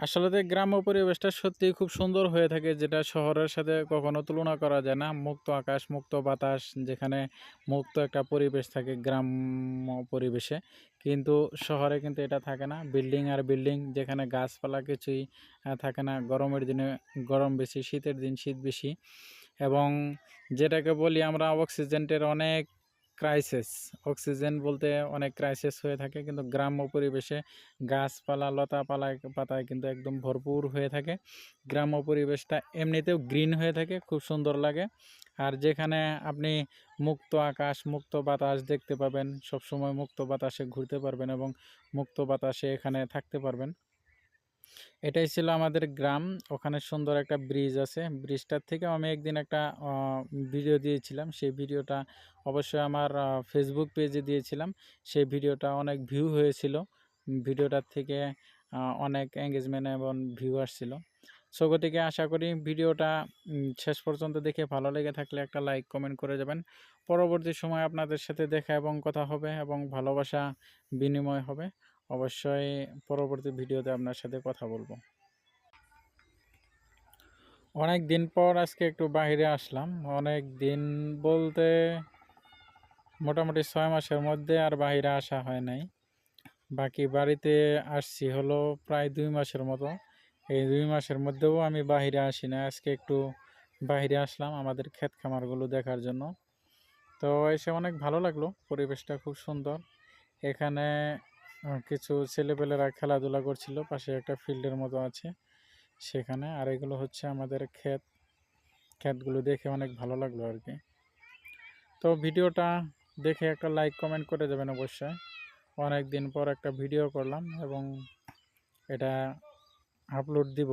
আসলে গ্রাম্য পরিবেশটা সত্যিই খুব সুন্দর হয়ে থাকে, যেটা শহরের সাথে কখনো তুলনা করা যায় না। মুক্ত আকাশ, মুক্ত বাতাস, যেখানে মুক্ত একটা পরিবেশ থাকে গ্রাম্য পরিবেশে। কিন্তু শহরে কিন্তু এটা থাকে না। বিল্ডিং আর বিল্ডিং, যেখানে গাছপালা কিছুই থাকে না। গরমের দিনে গরম বেশি, শীতের দিন শীত বেশি। এবং যেটাকে বলি আমরা অক্সিজেন্টের অনেক ক্রাইসিস অক্সিজেন বলতে অনেক ক্রাইসিস হয়ে থাকে, কিন্তু গ্রাম্য পরিবেশে গাছপালা লতা পালায় পাতায় কিন্তু একদম ভরপুর হয়ে থাকে। গ্রাম্য পরিবেশটা এমনিতেও গ্রিন হয়ে থাকে, খুব সুন্দর লাগে। আর যেখানে আপনি মুক্ত আকাশ, মুক্ত বাতাস দেখতে পাবেন, সবসময় মুক্ত বাতাসে ঘুরতে পারবেন এবং মুক্ত বাতাসে এখানে থাকতে পারবেন। এটাই ছিল আমাদের গ্রাম। ওখানে সুন্দর একটা ব্রিজ আছে। ব্রিজটার থেকে আমি একদিন একটা ভিডিও দিয়েছিলাম। সেই ভিডিওটা অবশ্যই আমার ফেসবুক পেজে দিয়েছিলাম। সেই ভিডিওটা অনেক ভিউ হয়েছিল। ভিডিওটার থেকে অনেক এঙ্গেজমেন্ট এবং ভিউ আসছিল। সো গতিকে আশা করি ভিডিওটা শেষ পর্যন্ত দেখে ভালো লেগে থাকলে একটা লাইক কমেন্ট করে যাবেন। পরবর্তী সময় আপনাদের সাথে দেখা এবং কথা হবে এবং ভালোবাসা বিনিময় হবে। অবশ্যই পরবর্তী ভিডিওতে আপনার সাথে কথা বলব। অনেক দিন পর আজকে একটু বাইরে আসলাম। অনেক দিন বলতে মোটামুটি ছয় মাসের মধ্যে আর বাইরে আসা হয় নাই। বাকি বাড়িতে আসছি হলো প্রায় দুই মাসের মতো। এই দুই মাসের মধ্যেও আমি বাইরে আসি না আজকে একটু বাইরে আসলাম আমাদের ক্ষেত খামারগুলো দেখার জন্য। তো এসে অনেক ভালো লাগল। পরিবেশটা খুব সুন্দর। এখানে কিছু ছেলেপেলেরা খেলাধুলা করছিল, পাশে একটা ফিল্ডের মতো আছে সেখানে। আর এগুলো হচ্ছে আমাদের ক্ষেত। ক্ষেতগুলো দেখে অনেক ভালো লাগল আর কি। তো ভিডিওটা দেখে একটা লাইক, কমেন্ট করে দেবেন অবশ্যই। অনেক দিন পর একটা ভিডিও করলাম এবং এটা আপলোড দিব।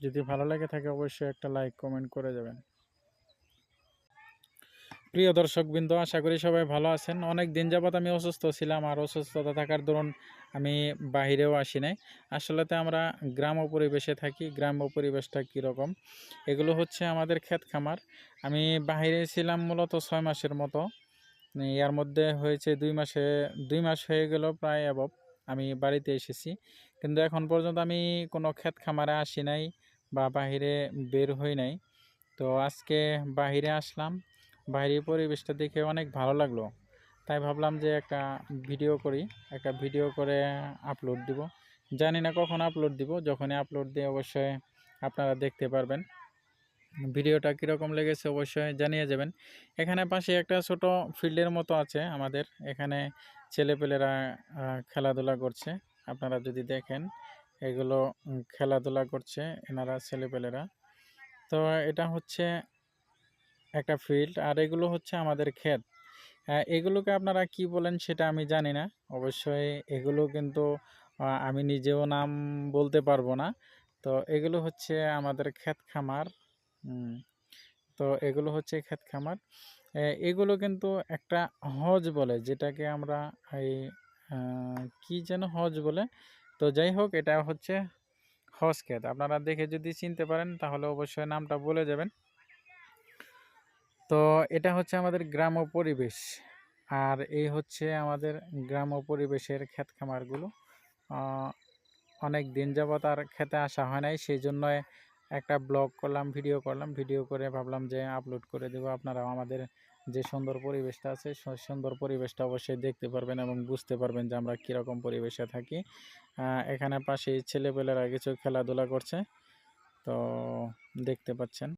যদি ভালো লাগে থাকে অবশ্যই একটা লাইক, কমেন্ট করে যাবেন প্রিয় দর্শকবৃন্দ, আশা করি সবাই ভালো আছেন। অনেক দিন যাবৎ আমি অসুস্থ ছিলাম আর অসুস্থতা থাকার দরুন আমি বাহিরেও আসি নাই। আসলেতে আমরা গ্রাম্য পরিবেশে থাকি, গ্রাম্য পরিবেশটা কীরকম এগুলো হচ্ছে আমাদের ক্ষেত খামার। আমি বাহিরে ছিলাম মূলত ছয় মাসের মতো। এর মধ্যে হয়েছে দুই মাসে, দুই মাস হয়ে গেল প্রায় অ্যাবভ আমি বাড়িতে এসেছি। কিন্তু এখন পর্যন্ত আমি কোনো ক্ষেত খামারে আসি নাই বা বাহিরে বের হই নাই। তো আজকে বাহিরে আসলাম বাইরের পরিবেশটা দেখে অনেক ভালো লাগল। তাই ভাবলাম যে একটা ভিডিও করি, একটা ভিডিও করে আপলোড দিব। জানি না কখন আপলোড দিব, যখনই আপলোড দিয়ে অবশ্যই আপনারা দেখতে পারবেন। ভিডিওটা কীরকম লেগেছে অবশ্যই জানিয়ে যাবেন। এখানে পাশে একটা ছোট ফিল্ডের মতো আছে আমাদের। এখানে ছেলেপেলেরা খেলাধুলা করছে। আপনারা যদি দেখেন, এগুলো খেলাধুলা করছে এনারা ছেলেপেলেরা। তো এটা হচ্ছে একটা ফিল্ড আর এগুলো হচ্ছে আমাদের ক্ষেত। এগুলোকে আপনারা কি বলেন সেটা আমি জানি না। অবশ্যই এগুলো কিন্তু আমি নিজেও নাম বলতে পারব না। তো এগুলো হচ্ছে আমাদের ক্ষেত খামার। তো এগুলো হচ্ছে ক্ষেত খামার। এগুলো কিন্তু একটা হজ বলে, যেটাকে আমরা এই কি যেন হজ বলে। তো যাই হোক, এটা হচ্ছে হজ ক্ষেত। আপনারা দেখে যদি চিনতে পারেন, তাহলে অবশ্যই নামটা বলে যাবেন। তো এটা হচ্ছে আমাদের গ্রাম্য পরিবেশ। আর এই হচ্ছে আমাদের গ্রাম্য পরিবেশের ক্ষেত খামারগুলো অনেক দিন যাবত আর খেতে আসা হয় নাই সেই জন্য একটা ব্লগ করলাম, ভিডিও করলাম। ভিডিও করে ভাবলাম যে আপলোড করে দেবো। আপনারাও আমাদের যে সুন্দর পরিবেশটা আছে সুন্দর পরিবেশটা অবশ্যই দেখতে পারবেন এবং বুঝতে পারবেন যে আমরা কীরকম পরিবেশে থাকি। এখানে পাশেই ছেলেপেলেরা কিছু খেলাধুলা করছে, তো দেখতে পাচ্ছেন।